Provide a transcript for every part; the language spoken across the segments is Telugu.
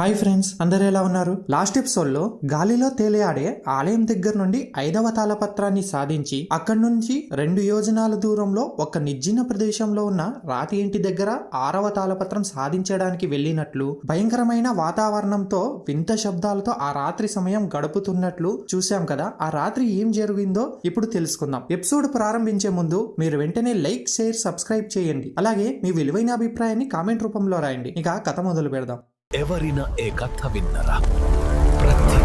హాయ్ ఫ్రెండ్స్ అందరు ఎలా ఉన్నారు? లాస్ట్ ఎపిసోడ్లో గాలిలో తేలియాడే ఆలయం దగ్గర నుండి ఐదవ తాళపత్రాన్ని సాధించి అక్కడి నుంచి రెండు యోజనాల దూరంలో ఒక నిర్జన ప్రదేశంలో ఉన్న రాతి ఇంటి దగ్గర ఆరవ తాళపత్రం సాధించడానికి వెళ్ళినట్లు భయంకరమైన వాతావరణంతో వింత శబ్దాలతో ఆ రాత్రి సమయం గడుపుతున్నట్లు చూశాం కదా. ఆ రాత్రి ఏం జరిగిందో ఇప్పుడు తెలుసుకుందాం. ఎపిసోడ్ ప్రారంభించే ముందు మీరు వెంటనే లైక్ షేర్ సబ్స్క్రైబ్ చేయండి. అలాగే మీ విలువైన అభిప్రాయాన్ని కామెంట్ రూపంలో రాయండి. ఇక కథ మొదలు పెడదాం. ఎవరిన ఏ కథ విన్నరా? ప్రతి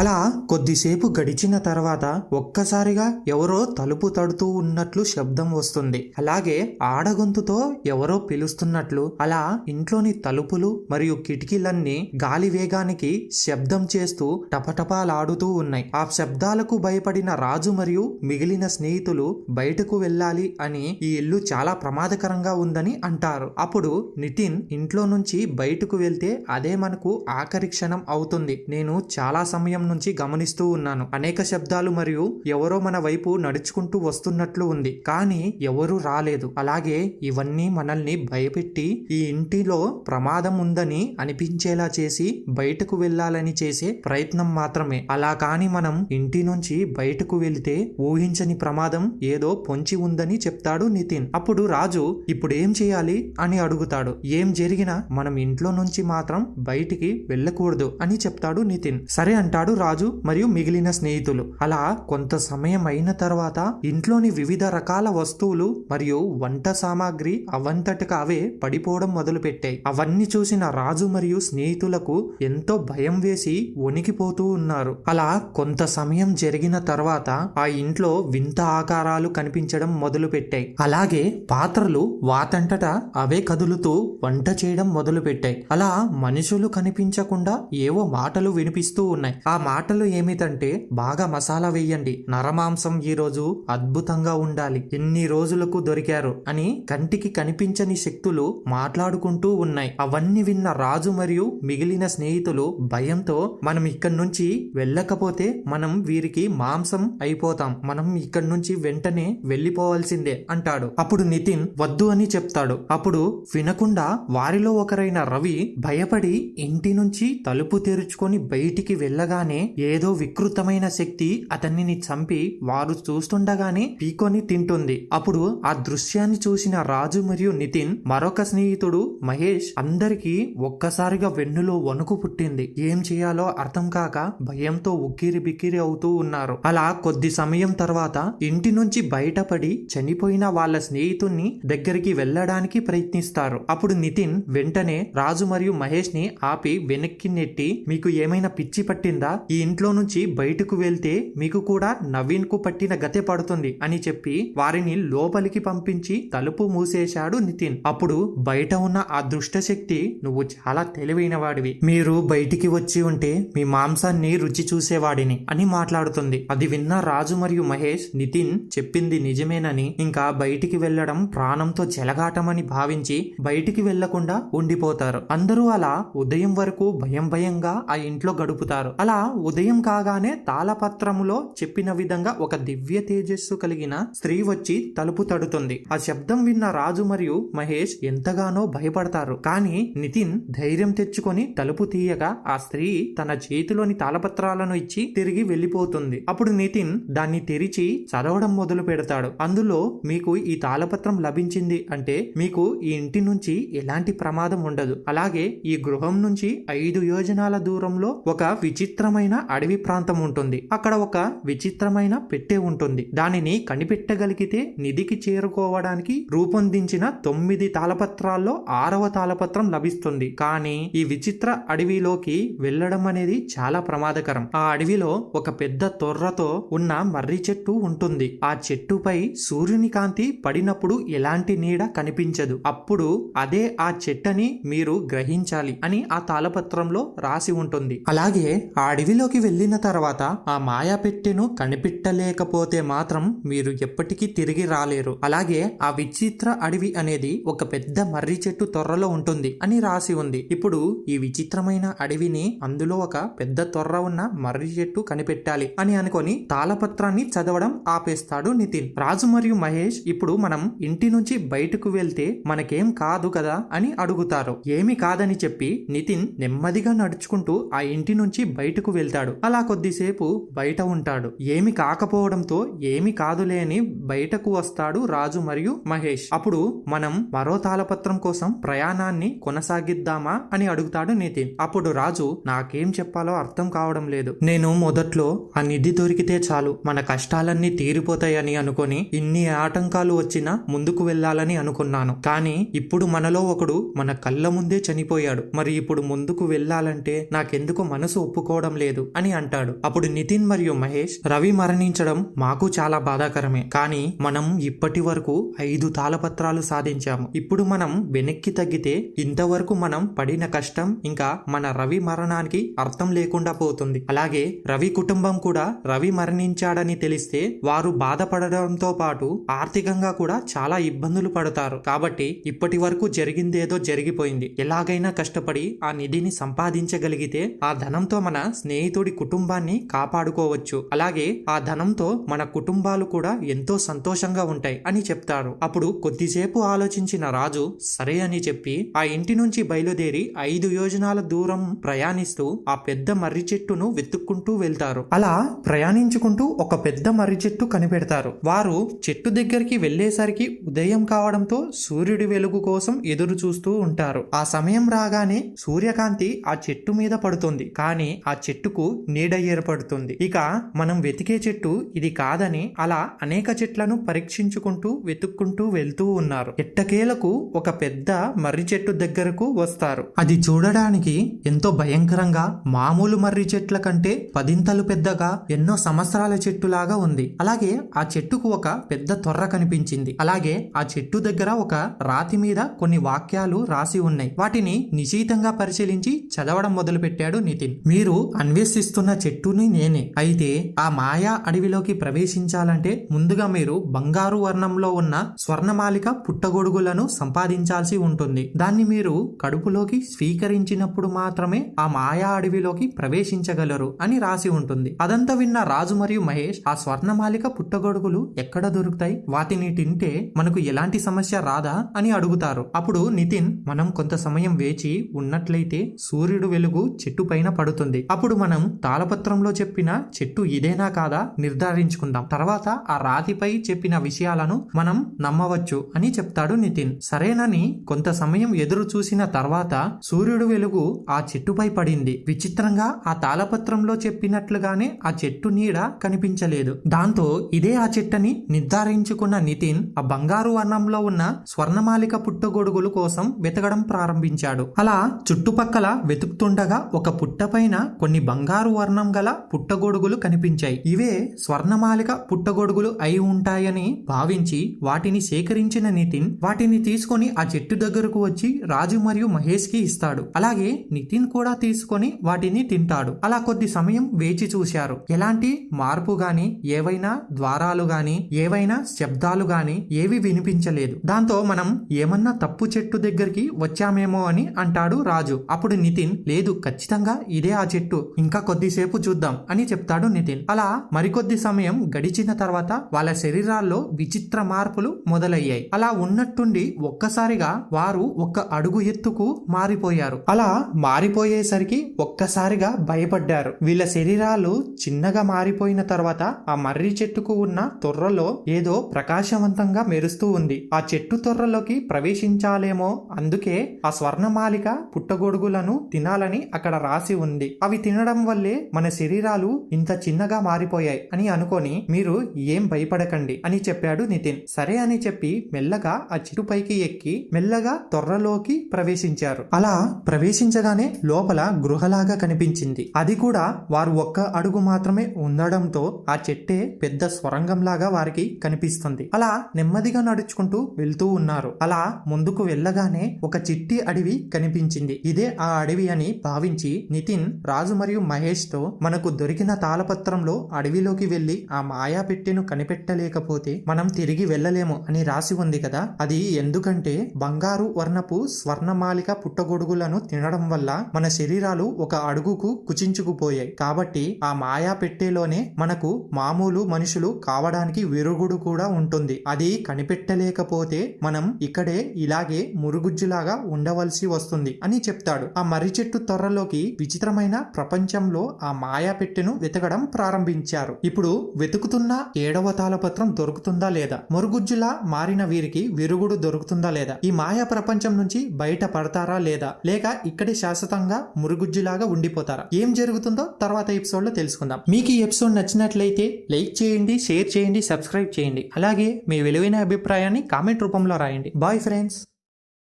అలా కొద్దిసేపు గడిచిన తర్వాత ఒక్కసారిగా ఎవరో తలుపు తడుతూ ఉన్నట్లు శబ్దం వస్తుంది. అలాగే ఆడగొంతుతో ఎవరో పిలుస్తున్నట్లు అలా ఇంట్లోని తలుపులు మరియు కిటికీలన్నీ గాలి వేగానికి శబ్దం చేస్తూ టపటపాలాడుతూ ఉన్నాయి. ఆ శబ్దాలకు భయపడిన రాజు మరియు మిగిలిన స్నేహితులు బయటకు వెళ్ళాలి అని ఈ ఇల్లు చాలా ప్రమాదకరంగా ఉందని అంటారు. అప్పుడు నితిన్ ఇంట్లో నుంచి బయటకు వెళ్తే అదే మనకు ఆఖరి క్షణం అవుతుంది. నేను చాలా సమయం నుంచి గమనిస్తూ ఉన్నాను. అనేక శబ్దాలు మరియు ఎవరో మన వైపు నడుచుకుంటూ వస్తున్నట్లు ఉంది. కానీ ఎవరూ రాలేదు. అలాగే ఇవన్నీ మనల్ని భయపెట్టి ఈ ఇంటిలో ప్రమాదం ఉందని అనిపించేలా చేసి బయటకు వెళ్ళాలని చేసే ప్రయత్నం మాత్రమే. అలా కాని మనం ఇంటి నుంచి బయటకు వెళితే ఊహించని ప్రమాదం ఏదో పొంచి ఉందని చెప్తాడు నితిన్. అప్పుడు రాజు ఇప్పుడు ఏం చేయాలి? అని అడుగుతాడు. ఏం జరిగినా మనం ఇంట్లో నుంచి మాత్రం బయటికి వెళ్ళకూడదు అని చెప్తాడు నితిన్. సరే అంటాడు రాజు మరియు మిగిలిన స్నేహితులు. అలా కొంత సమయం అయిన తర్వాత ఇంట్లోని వివిధ రకాల వస్తువులు మరియు వంట సామాగ్రి అవంతటికి అవే పడిపోవడం మొదలుపెట్టాయి. అవన్నీ చూసిన రాజు మరియు స్నేహితులకు ఎంతో భయం వేసి వణికిపోతూ ఉన్నారు. అలా కొంత సమయం జరిగిన తర్వాత ఆ ఇంట్లో వింత ఆకారాలు కనిపించడం మొదలుపెట్టాయి. అలాగే పాత్రలు వాతంటట అవే కదులుతూ వంట చేయడం మొదలుపెట్టాయి. అలా మనుషులు కనిపించకుండా ఏవో మాటలు వినిపిస్తూ ఉన్నాయి. ఆ మాటలు ఏమిటంటే బాగా మసాలా వేయండి. నరమాంసం ఈరోజు అద్భుతంగా ఉండాలి. ఎన్ని రోజులకు దొరికారు అని కంటికి కనిపించని శక్తులు మాట్లాడుకుంటూ ఉన్నాయి. అవన్నీ విన్న రాజు మరియు మిగిలిన స్నేహితులు భయంతో మనం ఇక్కడి నుంచి వెళ్ళకపోతే మనం వీరికి మాంసం అయిపోతాం. మనం ఇక్కడి నుంచి వెంటనే వెళ్ళిపోవాల్సిందే అంటాడు. అప్పుడు నితిన్ వద్దు అని చెప్తాడు. అప్పుడు వినకుండా వారిలో ఒకరైన రవి భయపడి ఇంటి నుంచి తలుపు తెరుచుకొని బయటికి వెళ్ళగానే ఏదో వికృతమైన శక్తి అతన్ని చంపి వారు చూస్తుండగానే పీకొని తింటుంది. అప్పుడు ఆ దృశ్యాన్ని చూసిన రాజు మరియు నితిన్ మరొక స్నేహితుడు మహేష్ అందరికీ ఒక్కసారిగా వెన్నులో వణుకు పుట్టింది. ఏం చేయాలో అర్థం కాక భయంతో ఉక్కిరి బిక్కిరి అవుతూ ఉన్నారు. అలా కొద్ది సమయం తర్వాత ఇంటి నుంచి బయటపడి చనిపోయిన వాళ్ళ స్నేహితుణ్ణి దగ్గరికి వెళ్ళడానికి ప్రయత్నిస్తారు. అప్పుడు నితిన్ వెంటనే రాజు మరియు మహేష్ని ఆపి వెనక్కి నెట్టి మీకు ఏమైనా పిచ్చి పట్టిందా? ఈ ఇంట్లో నుంచి బయటకు వెళ్తే మీకు కూడా నవీన్కు పట్టిన గతే పడుతుంది అని చెప్పి వారిని లోపలికి పంపించి తలుపు మూసేశాడు నితిన్. అప్పుడు బయట ఉన్న ఆ దుష్టశక్తి నువ్వు చాలా తెలివైన వాడివి. మీరు బయటికి వచ్చి ఉంటే మీ మాంసాన్ని రుచి చూసేవాడిని అని మాట్లాడుతుంది. అది విన్న రాజు మరియు మహేష్ నితిన్ చెప్పింది నిజమేనని ఇంకా బయటికి వెళ్ళడం ప్రాణంతో చెలగాటమని భావించి బయటికి వెళ్ళకుండా ఉండిపోతారు. అందరూ అలా ఉదయం వరకు భయం భయంగా ఆ ఇంట్లో గడుపుతారు. అలా ఉదయం కాగానే తాళపత్రములో చెప్పిన విధంగా ఒక దివ్య తేజస్సు కలిగిన స్త్రీ వచ్చి తలుపు తడుతుంది. ఆ శబ్దం విన్న రాజు మరియు మహేష్ ఎంతగానో భయపడతారు. కానీ నితిన్ ధైర్యం తెచ్చుకొని తలుపు తీయగా ఆ స్త్రీ తన చేతిలోని తాళపత్రాలను ఇచ్చి తిరిగి వెళ్ళిపోతుంది అప్పుడు నితిన్ దాన్ని తెరిచి చదవడం మొదలు పెడతాడు. అందులో మీకు ఈ తాళపత్రం లభించింది అంటే మీకు ఈ ఇంటి నుంచి ఎలాంటి ప్రమాదం ఉండదు. అలాగే ఈ గృహం నుంచి ఐదు యోజనాల దూరంలో ఒక విచిత్రమైన అడవి ప్రాంతం ఉంటుంది. అక్కడ ఒక విచిత్రమైన పెట్టె ఉంటుంది. దానిని కనిపెట్టగలిగితే నిధికి చేరుకోవడానికి రూపొందించిన తొమ్మిది తాళపత్రాల్లో ఆరవ తాళపత్రం లభిస్తుంది. కానీ ఈ విచిత్ర అడవిలోకి వెళ్ళడం అనేది చాలా ప్రమాదకరం. ఆ అడవిలో ఒక పెద్ద తొర్రతో ఉన్న మర్రి చెట్టు ఉంటుంది. ఆ చెట్టుపై సూర్యుని కాంతి పడినప్పుడు ఎలాంటి నీడ కనిపించదు. అప్పుడు అదే ఆ చెట్టని మీరు గ్రహించాలి అని ఆ తాళపత్రంలో రాసి ఉంటుంది. అలాగే ఆ అడవి అడవిలోకి వెళ్ళిన తర్వాత ఆ మాయా పెట్టెను కనిపెట్టలేకపోతే మాత్రం మీరు ఎప్పటికీ తిరిగి రాలేరు. అలాగే ఆ విచిత్ర అడవి అనేది ఒక పెద్ద మర్రి చెట్టు తొర్రలో ఉంటుంది అని రాసి ఉంది. ఇప్పుడు ఈ విచిత్రమైన అడవిని అందులో ఒక పెద్ద తొర్ర ఉన్న మర్రి చెట్టు కనిపెట్టాలి అని అనుకొని తాళపత్రాన్ని చదవడం ఆపేస్తాడు నితిన్. రాజు మరియు మహేష్ ఇప్పుడు మనం ఇంటి నుంచి బయటకు వెళ్తే మనకేం కాదు కదా అని అడుగుతారు. ఏమి కాదని చెప్పి నితిన్ నెమ్మదిగా నడుచుకుంటూ ఆ ఇంటి నుంచి బయటకు వెళ్తాడు. అలా కొద్దిసేపు బయట ఉంటాడు. ఏమి కాకపోవడంతో ఏమి కాదులే అని బయటకు వస్తాడు రాజు మరియు మహేష్. అప్పుడు మనం మరో తాళపత్రం కోసం ప్రయాణాన్ని కొనసాగిద్దామా అని అడుగుతాడు నితిన్. అప్పుడు రాజు నాకేం చెప్పాలో అర్థం కావడం లేదు. నేను మొదట్లో ఆ నిధి దొరికితే చాలు. మన కష్టాలన్నీ తీరిపోతాయని అనుకొని ఇన్ని ఆటంకాలు వచ్చినా ముందుకు వెళ్ళాలని అనుకున్నాను. కానీ ఇప్పుడు మనలో ఒకడు మన కళ్ళ ముందే చనిపోయాడు. మరి ఇప్పుడు ముందుకు వెళ్ళాలంటే నాకెందుకు మనసు ఒప్పుకోవడం లేదు అని అంటాడు. అప్పుడు నితిన్ మరియు మహేష్ రవి మరణించడం మాకు చాలా బాధాకరమే. కానీ మనం ఇప్పటి వరకు ఐదు తాళపత్రాలు సాధించాము. ఇప్పుడు మనం వెనక్కి తగ్గితే ఇంతవరకు మనం పడిన కష్టం ఇంకా మన రవి మరణానికి అర్థం లేకుండా పోతుంది. అలాగే రవి కుటుంబం కూడా రవి మరణించాడని తెలిస్తే వారు బాధపడడంతో పాటు ఆర్థికంగా కూడా చాలా ఇబ్బందులు పడతారు. కాబట్టి ఇప్పటి వరకు జరిగిందేదో జరిగిపోయింది. ఎలాగైనా కష్టపడి ఆ నిధిని సంపాదించగలిగితే ఆ ధనంతో మన స్నేహితుడి కుటుంబాన్ని కాపాడుకోవచ్చు. అలాగే ఆ ధనంతో మన కుటుంబాలు కూడా ఎంతో సంతోషంగా ఉంటాయి అని చెప్తారు. అప్పుడు కొద్దిసేపు ఆలోచించిన రాజు సరే అని చెప్పి ఆ ఇంటి నుంచి బయలుదేరి ఐదు యోజనాల దూరం ప్రయాణిస్తూ ఆ పెద్ద మర్రి చెట్టును వెతుక్కుంటూ వెళ్తారు. అలా ప్రయాణించుకుంటూ ఒక పెద్ద మర్రి చెట్టు కనిపెడతారు. వారు చెట్టు దగ్గరికి వెళ్ళేసరికి ఉదయం కావడంతో సూర్యుడి వెలుగు కోసం ఎదురు చూస్తూ ఉంటారు. ఆ సమయం రాగానే సూర్యకాంతి ఆ చెట్టు మీద పడుతుంది. కానీ ఆ చెట్టు చెట్టుకు నీడ ఏర్పడుతుంది. ఇక మనం వెతికే చెట్టు ఇది కాదని అలా అనేక చెట్లను పరీక్షించుకుంటూ వెతుక్కుంటూ వెళ్తూ ఉన్నారు. ఎట్టకేలకు ఒక పెద్ద మర్రి చెట్టు దగ్గరకు వస్తారు. అది చూడడానికి ఎంతో భయంకరంగా మామూలు మర్రి చెట్ల కంటే పదింతలు పెద్దగా ఎన్నో సంవత్సరాల చెట్టులాగా ఉంది. అలాగే ఆ చెట్టుకు ఒక పెద్ద తొర్ర కనిపించింది. అలాగే ఆ చెట్టు దగ్గర ఒక రాతి మీద కొన్ని వాక్యాలు రాసి ఉన్నాయి. వాటిని నిశీతంగా పరిశీలించి చదవడం మొదలుపెట్టాడు నితిన్. మీరు అన్వేషిస్తున్న చెట్టుని నేనే. అయితే ఆ మాయా అడవిలోకి ప్రవేశించాలంటే ముందుగా మీరు బంగారు వర్ణంలో ఉన్న స్వర్ణమాలిక పుట్టగొడుగులను సంపాదించాల్సి ఉంటుంది. దాన్ని మీరు కడుపులోకి స్వీకరించినప్పుడు మాత్రమే ఆ మాయా అడవిలోకి ప్రవేశించగలరు అని రాసి ఉంటుంది. అదంతా విన్న రాజు మరియు మహేష్ ఆ స్వర్ణమాలిక పుట్టగొడుగులు ఎక్కడ దొరుకుతాయి? వాటిని తింటే మనకు ఎలాంటి సమస్య రాదా అని అడుగుతారు. అప్పుడు నితిన్ మనం కొంత సమయం వేచి ఉన్నట్లయితే సూర్యుడు వెలుగు చెట్టు పైన పడుతుంది. అప్పుడు మనం తాళపత్రంలో చెప్పిన చెట్టు ఇదేనా కాదా నిర్ధారించుకుందాం. తర్వాత ఆ రాతిపై చెప్పిన విషయాలను మనం నమ్మవచ్చు అని చెప్తాడు నితిన్. సరేనని కొంత సమయం ఎదురు చూసిన తర్వాత సూర్యుడు వెలుగు ఆ చెట్టుపై పడింది. విచిత్రంగా ఆ తాళపత్రంలో చెప్పినట్లుగానే ఆ చెట్టు నీడ కనిపించలేదు. దాంతో ఇదే ఆ చెట్టని నిర్ధారించుకున్న నితిన్ ఆ బంగారు వర్ణంలో ఉన్న స్వర్ణమాలిక పుట్టగొడుగులు కోసం వెతకడం ప్రారంభించాడు. అలా చుట్టుపక్కల వెతుకుతుండగా ఒక పుట్ట పైన కొన్ని బంగారు వర్ణం గల పుట్టగొడుగులు కనిపించాయి. ఇవే స్వర్ణమాలిక పుట్టగొడుగులు అయి ఉంటాయని భావించి వాటిని సేకరించిన నితిన్ వాటిని తీసుకొని ఆ చెట్టు దగ్గరకు వచ్చి రాజు మరియు మహేష్కి ఇస్తాడు. అలాగే నితిన్ కూడా తీసుకొని వాటిని తింటాడు. అలా కొద్ది సమయం వేచి చూశారు. ఎలాంటి మార్పు గాని ఏవైనా ద్వారాలు గాని ఏవైనా శబ్దాలు గాని ఏవి వినిపించలేదు. దాంతో మనం ఏమన్నా తప్పు చెట్టు దగ్గరికి వచ్చామేమో అని అంటాడు రాజు. అప్పుడు నితిన్ లేదు ఖచ్చితంగా ఇదే ఆ చెట్టు. ఇంకా కొద్దిసేపు చూద్దాం అని చెప్తాడు నితిన్. అలా మరికొద్ది సమయం గడిచిన తర్వాత వాళ్ళ శరీరాల్లో విచిత్ర మార్పులు మొదలయ్యాయి. అలా ఉన్నట్టుండి ఒక్కసారిగా వారు ఒక్క అడుగు ఎత్తుకు మారిపోయారు. అలా మారిపోయేసరికి ఒక్కసారిగా భయపడ్డారు. వీళ్ళ శరీరాలు చిన్నగా మారిపోయిన తర్వాత ఆ మర్రి చెట్టుకు ఉన్న తొర్రలో ఏదో ప్రకాశవంతంగా మెరుస్తూ ఉంది. ఆ చెట్టు తొర్రలోకి ప్రవేశించాలేమో అందుకే ఆ స్వర్ణమాలిక పుట్టగొడుగులను తినాలని అక్కడ రాసి ఉంది. అవి తిన తినడం వల్లే మన శరీరాలు ఇంత చిన్నగా మారిపోయాయి అని అనుకొని మీరు ఏం భయపడకండి అని చెప్పాడు నితిన్. సరే అని చెప్పి మెల్లగా ఆ చెట్టు పైకి ఎక్కి మెల్లగా తొర్రలోకి ప్రవేశించారు. అలా ప్రవేశించగానే లోపల గృహలాగా కనిపించింది. అది కూడా వారు ఒక్క అడుగు మాత్రమే ఉండడంతో ఆ చెట్టే పెద్ద స్వరంగంలాగా వారికి కనిపిస్తుంది. అలా నెమ్మదిగా నడుచుకుంటూ వెళ్తూ ఉన్నారు. అలా ముందుకు వెళ్ళగానే ఒక చిట్టి అడవి కనిపించింది. ఇదే ఆ అడవి అని భావించి నితిన్ రాజు మరియు మరియు మహేష్తో మనకు దొరికిన తాళపత్రంలో అడవిలోకి వెళ్ళి ఆ మాయా పెట్టెను కనిపెట్టలేకపోతే మనం తిరిగి వెళ్ళలేము అని రాసి ఉంది కదా. అది ఎందుకంటే బంగారు వర్ణపు స్వర్ణమాలిక పుట్టగొడుగులను తినడం వల్ల మన శరీరాలు ఒక అడుగుకు కుచించుకుపోయాయి. కాబట్టి ఆ మాయా పెట్టెలోనే మనకు మామూలు మనుషులు కావడానికి విరుగుడు కూడా ఉంటుంది. అది కనిపెట్టలేకపోతే మనం ఇక్కడే ఇలాగే మురుగుజ్జులాగా ఉండవలసి వస్తుంది అని చెప్తాడు. ఆ మర్రి చెట్టు త్వరలోకి విచిత్రమైన ప్రపంచంలో ఆ మాయా పెట్టెను వెతకడం ప్రారంభించారు. ఇప్పుడు వెతుకుతున్న ఏడవ తాళపత్రం దొరుకుతుందా లేదా? మురుగుజ్జులా మారిన వీరికి విరుగుడు దొరుకుతుందా లేదా? ఈ మాయా ప్రపంచం నుంచి బయట పడతారా లేదా? లేక ఇక్కడే శాశ్వతంగా మురుగుజ్జులాగా ఉండిపోతారా? ఏం జరుగుతుందో తర్వాత ఎపిసోడ్లో తెలుసుకుందాం. మీకు ఈ ఎపిసోడ్ నచ్చినట్లయితే లైక్ చేయండి షేర్ చేయండి సబ్స్క్రైబ్ చేయండి. అలాగే మీ విలువైన అభిప్రాయాన్ని కామెంట్ రూపంలో రాయండి. Bye friends!